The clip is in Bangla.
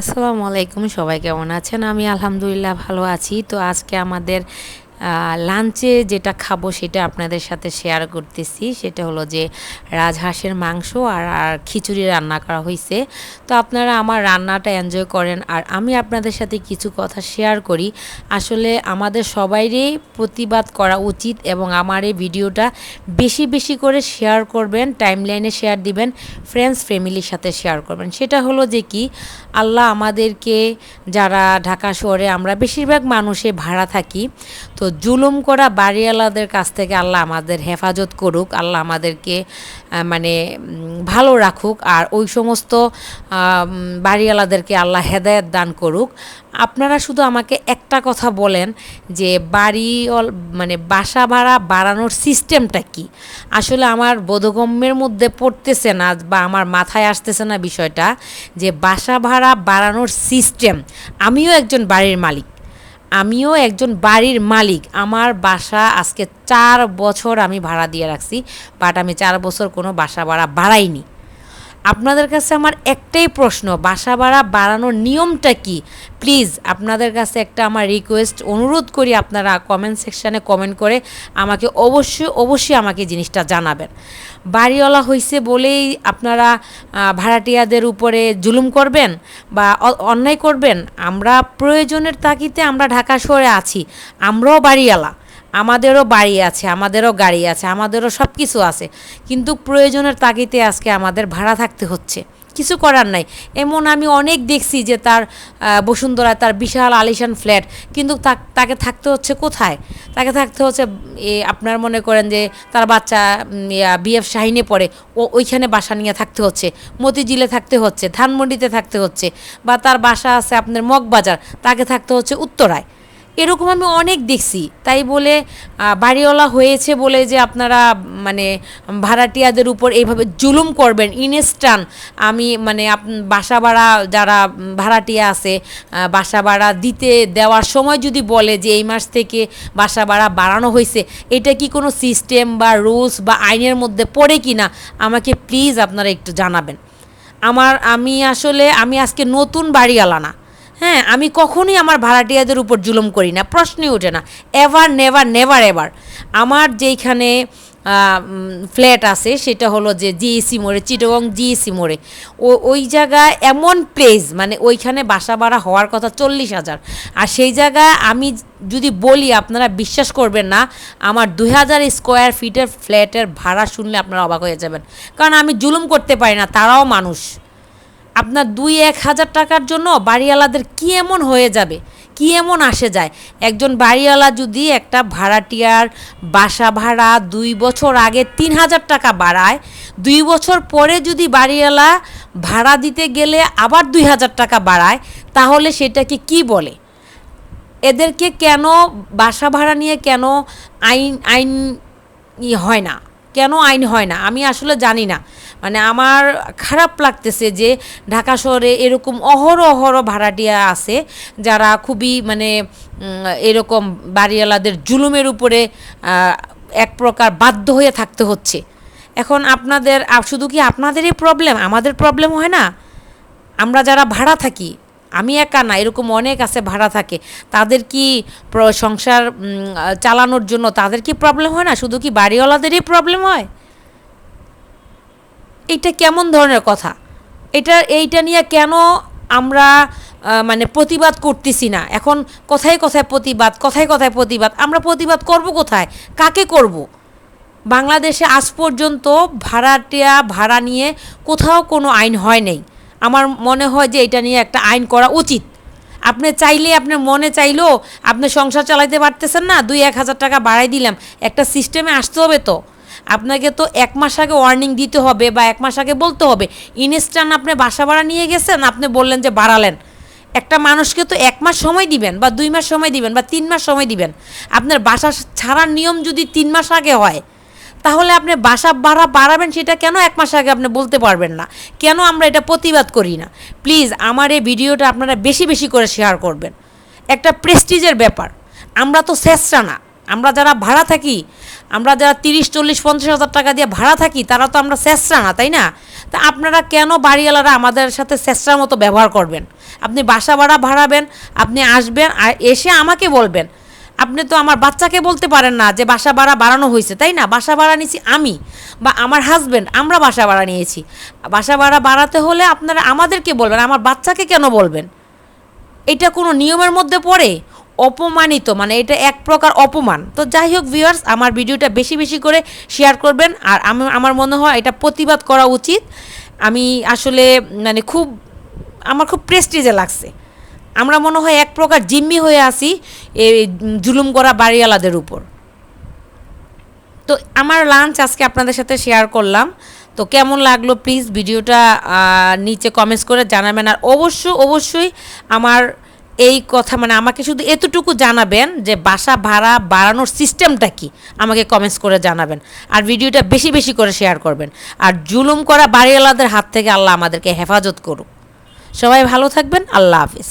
আসসালামু আলাইকুম সবাই কেমন আছেন? আমি আলহামদুলিল্লাহ ভালো আছি। তো আজকে আমাদের লাঞ্চে যেটা খাব সেটা আপনাদের সাথে শেয়ার করতেছি। সেটা হলো যে রাজহাঁসের মাংস আর আর খিচুড়ি রান্না করা হয়েছে তো আপনারা আমার রান্নাটা এনজয় করেন। আর আমি আপনাদের সাথে কিছু কথা শেয়ার করি। আসলে আমাদের সবাইরই প্রতিবাদ করা উচিত এবং আমার এই ভিডিওটা বেশি বেশি করে শেয়ার করবেন টাইমলাইনে শেয়ার দিবেন ফ্রেন্ডস ফ্যামিলির সাথে শেয়ার করবেন। সেটা হলো যে কি, আল্লাহ আমাদেরকে যারা ঢাকা শহরে আমরা বেশিরভাগ মানুষে ভাড়া থাকি। তো জুলুম করা বাড়িওয়ালাদের কাছ থেকে আল্লাহ আমাদের হেফাজত করুক, আল্লাহ আমাদেরকে মানে ভালো রাখুক, আর ওই সমস্ত বাড়িওয়ালাদেরকে আল্লাহ হেদায়ত দান করুক। আপনারা শুধু আমাকে একটা কথা বলেন যে বাড়ি মানে বাসা ভাড়া বাড়ানোর সিস্টেমটা কি? আসলে আমার বোধগম্যের মধ্যে পড়তেছে না বা আমার মাথায় আসতেছে না বিষয়টা যে বাসা ভাড়া বাড়ানোর সিস্টেম। আমিও একজন বাড়ির মালিক। আমিও একজন বাড়ির মালিক। আমার বাসা আজকে চার বছর আমি ভাড়া দিয়ে রাখছি বাট আমি চার বছর কোনো বাসা ভাড়া বাড়াইনি। আপনাদের কাছে আমার একটাই প্রশ্ন, বাসা ভাড়া বাড়ানোর নিয়মটা কি? প্লিজ আপনাদের কাছে একটা আমার রিকোয়েস্ট অনুরোধ করি আপনারা কমেন্ট সেকশানে কমেন্ট করে আমাকে অবশ্যই অবশ্যই আমাকে জিনিসটা জানাবেন। বাড়িওয়ালা হয়েছে বলেই আপনারা ভাড়াটিয়াদের উপরে জুলুম করবেন বা অন্যায় করবেন, আমরা প্রয়োজনের তাকিতে আমরা ঢাকা শহরে আছি, আমরাও বাড়িওয়ালা। আমাদেরও বাড়ি আছে, আমাদেরও গাড়ি আছে, আমাদেরও সব কিছু আছে। কিন্তু প্রয়োজনের তাগিতে আজকে আমাদের ভাড়া থাকতে হচ্ছে। কিছু করার নাই। এমন আমি অনেক দেখছি যে তার বসুন্ধরা তার বিশাল আলিশান ফ্ল্যাট, কিন্তু তাকে থাকতে হচ্ছে কোথায়? তাকে থাকতে হচ্ছে আপনার মনে করেন যে তার বাচ্চা বিএফ শাহিনে পড়ে, ও, ওইখানে বাসা নিয়ে থাকতে হচ্ছে, মতিঝিলে থাকতে হচ্ছে, ধানমন্ডিতে থাকতে হচ্ছে, বা তার বাসা আছে আপনার মগবাজার, তাকে থাকতে হচ্ছে উত্তরায়। এরকম আমি অনেক দেখছি। তাই বলে বাড়িওয়ালা হয়েছে বলে যে আপনারা মানে ভাড়াটিয়াদের উপর এইভাবে জুলুম করবেন ইনস্টান আমি মানে বাসা ভাড়া যারা ভাড়াটিয়া আছে বাসা ভাড়া দিতে দেওয়ার সময় যদি বলে যে এই মাস থেকে বাসা ভাড়া বাড়ানো হয়েছে, এটা কি কোনো সিস্টেম বা রুলস বা আইনের মধ্যে পড়ে কি না আমাকে প্লিজ আপনারা একটু জানাবেন। আমার, আমি আসলে, আমি আজকে নতুন বাড়িওয়ালা না। হ্যাঁ আমি কখনোই আমার ভাড়াটিয়াদের উপর জুলুম করি না। প্রশ্নই ওঠে না। এভার নেভার নেভার এভার আমার যেইখানে ফ্ল্যাট আছে, সেটা হলো যে জিএসি মোড়ে চিটগং জিএসি মোড়ে। ও, ওই জায়গায় এমন প্লেস মানে ওইখানে বাসা ভাড়া হওয়ার কথা চল্লিশ হাজার। আর সেই জায়গায় আমি যদি বলি, আপনারা বিশ্বাস করবেন না, আমার দুই হাজার স্কোয়ার ফিটের ফ্ল্যাটের ভাড়া শুনলে আপনারা অবাক হয়ে যাবেন। কারণ আমি জুলুম করতে পারি না, তারাও মানুষ। আপনার দুই এক হাজার টাকার জন্য বাড়িওয়ালাদের কী এমন হয়ে যাবে? কী এমন আসে যায়? একজন বাড়িওয়ালা যদি একটা ভাড়াটিয়ার বাসা ভাড়া দুই বছর আগে তিন হাজার টাকা বাড়ায়, দুই বছর পরে যদি বাড়িওয়ালা ভাড়া দিতে গেলে আবার দুই হাজার টাকা বাড়ায়, তাহলে সেটাকে কি বলে? এদেরকে কেন বাসা ভাড়া নিয়ে কেন আইন আইন হয় না? কেন আইন হয় না? আমি আসলে জানি না। মানে আমার খারাপ লাগতেছে যে ঢাকা শহরে এরকম অহর অহর ভাড়াটিয়া আছে যারা খুবই মানে এরকম বাড়িওয়ালাদের জুলুমের উপরে এক প্রকার বাধ্য হয়ে থাকতে হচ্ছে। এখন আপনাদের শুধু কি আপনাদেরই প্রবলেম আমাদের প্রবলেম হয় না। আমরা যারা ভাড়া থাকি আমি একা না, এরকম অনেক আছে ভাড়া থাকে। তাদের কি সংসার চালানোর জন্য তাদের কি প্রবলেম হয় না? শুধু কি বাড়িওয়ালাদেরই প্রবলেম হয়? এটা কেমন ধরনের কথা? এটা, এইটা নিয়ে কেন আমরা মানে প্রতিবাদ করতেছি না? এখন কথায় কথায় প্রতিবাদ, কথায় কথায় প্রতিবাদ, আমরা প্রতিবাদ করব কোথায়? কাকে করব? বাংলাদেশে আজ পর্যন্ত ভাড়াটিয়া, ভাড়া নিয়ে কোথাও কোনো আইন হয় নাই। আমার মনে হয় যে এটা নিয়ে একটা আইন করা উচিত। আপনি চাইলে আপনার মনে চাইলেও আপনি সংসার চালাইতে পারতেছেন না, দুই এক হাজার টাকা বাড়াই দিলাম। একটা সিস্টেমে আসতে হবে তো। আপনাকে তো এক মাস আগে ওয়ার্নিং দিতে হবে বা এক মাস আগে বলতে হবে। ইনস্ট্যান্ট আপনি বাসা ভাড়া নিয়ে গেছেন, আপনি বললেন যে বাড়ালেন। একটা মানুষকে তো এক মাস সময় দিবেন বা দুই মাস সময় দিবেন বা তিন মাস সময় দিবেন। আপনার বাসা ছাড়ার নিয়ম যদি তিন মাস আগে হয় তাহলে আপনি বাসা ভাড়া বাড়াবেন সেটা কেন এক মাস আগে আপনি বলতে পারবেন না? কেন আমরা এটা প্রতিবাদ করি না? প্লিজ আমার এই ভিডিওটা আপনারা বেশি বেশি করে শেয়ার করবেন। একটা প্রেস্টিজের ব্যাপার। আমরা তো শেষরা না। আমরা যারা ভাড়া থাকি, আমরা যারা তিরিশ, চল্লিশ, পঞ্চাশ হাজার টাকা দিয়ে ভাড়া থাকি, তারা তো আমরা শেষরা না, তাই না? তা আপনারা কেন বাড়িওয়ালারা আমাদের সাথে শেষরার মতো ব্যবহার করবেন? আপনি বাসা ভাড়া ভাড়াবেন আপনি আসবেন আর এসে আমাকে বলবেন আপনি তো আমার বাচ্চাকে বলতে পারেন না যে বাসা ভাড়া বাড়ানো হয়েছে, তাই না? বাসা ভাড়া নিয়েছি আমি বা আমার হাজব্যান্ড আমরা বাসা ভাড়া নিয়েছি। বাসা ভাড়া বাড়াতে হলে আপনারা আমাদেরকে বলবেন, আমার বাচ্চাকে কেন বলবেন? এটা কোনো নিয়মের মধ্যে পড়ে? অপমানিত মানে এটা এক প্রকার অপমান। তো যাই হোক ভিউয়ার্স আমার ভিডিওটা বেশি বেশি করে শেয়ার করবেন আর আমি, আমার মনে হয় এটা প্রতিবাদ করা উচিত। আমি আসলে মানে খুব, আমার খুব প্রেস্টিজে লাগছে। আমরা মনে হয় এক প্রকার জিম্মি হয়ে আসি এই জুলুম করা বাড়িওয়ালাদের উপর। তো আমার লাঞ্চ আজকে আপনাদের সাথে শেয়ার করলাম। তো কেমন লাগল প্লিজ ভিডিওটা নিচে কমেন্টস করে জানাবেন। আর অবশ্য অবশ্যই আমার এই কথা মানে আমাকে শুধু এতটুকু জানাবেন যে বাসা ভাড়া বাড়ানোর সিস্টেমটা কি, আমাকে কমেন্টস করে জানাবেন। আর ভিডিওটা বেশি বেশি করে শেয়ার করবেন। আর জুলুম করা বাড়িওয়ালাদের হাত থেকে আল্লাহ আমাদেরকে হেফাজত করুক। সবাই ভালো থাকবেন, আল্লাহ হাফিজ।